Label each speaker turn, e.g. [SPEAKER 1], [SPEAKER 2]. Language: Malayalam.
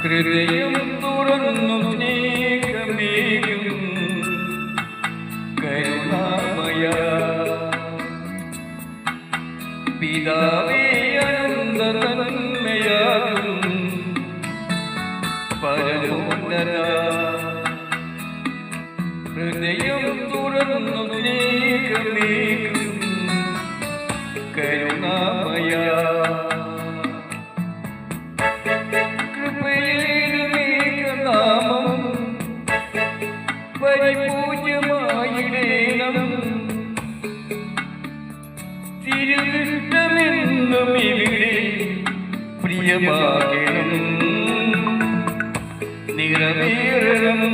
[SPEAKER 1] ഹൃദയം തുറന്നു സ്നേഹമേകും കരുണാമയ. പിതാവേ അനന്ത നന്മയാകും പരമോന്നത ഹൃദയം തുറന്നു പരിപൂജ്യമായിടേണം തിരുവിഷ്ടമെന്നും ഇവിടെ പ്രിയമാകണം. നിറവേറണം.